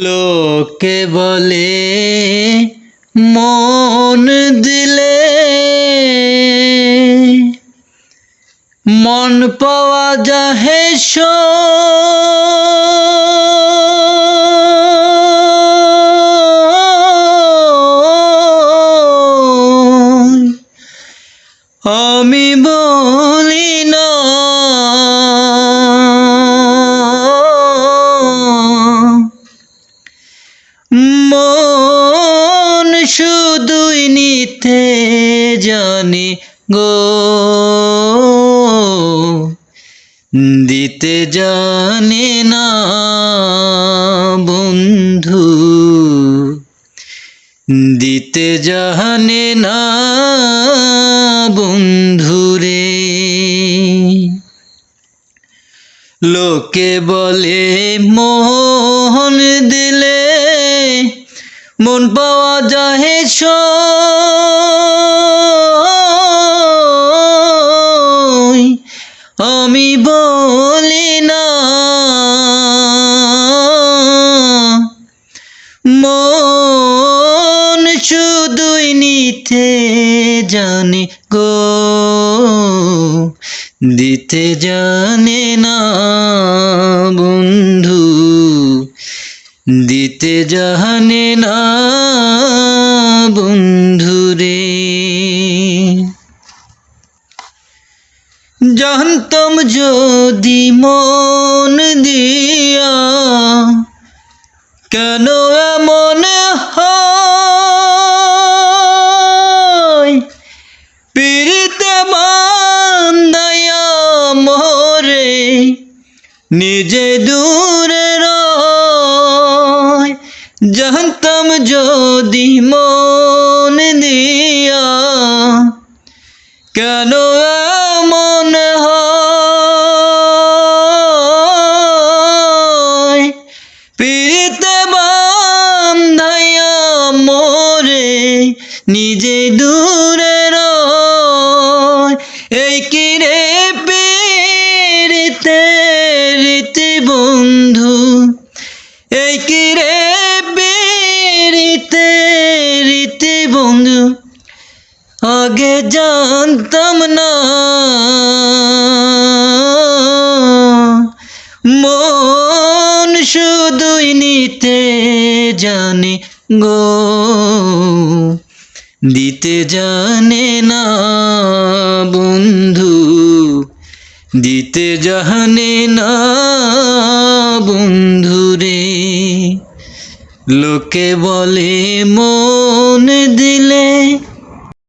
লোকে বলে মন দিলে মন পাওয়া যাহে। আমি বলি না জানি গো। দিতে জানে না বন্ধু। দিতে জানে না বন্ধুরে লোকে বলে, মোহন দিলে মন পাওয়া যায় সই। আমি বলি না। মন শুধুই নিতে জানে গো। দিতে জানে না বন্ধু। দিতে জানে না জানতাম যদি মন দিয়া, কেন হয়? পিড়িতে বান্ধাইয়া মোরে, নিজে দূরে জানতাম যদি মন দিয়া, কেন এমন নিজে দূরে এই কিরে পিড়িতে রীতি বন্ধু, এই কিরে পেরিতে রীতি বন্ধু, আগে জানতাম না। মন শুধুই নিতে জানে গো। দিতে জানে না বন্ধু দিতে জানে না বন্ধুরে লোকে বলে মন দি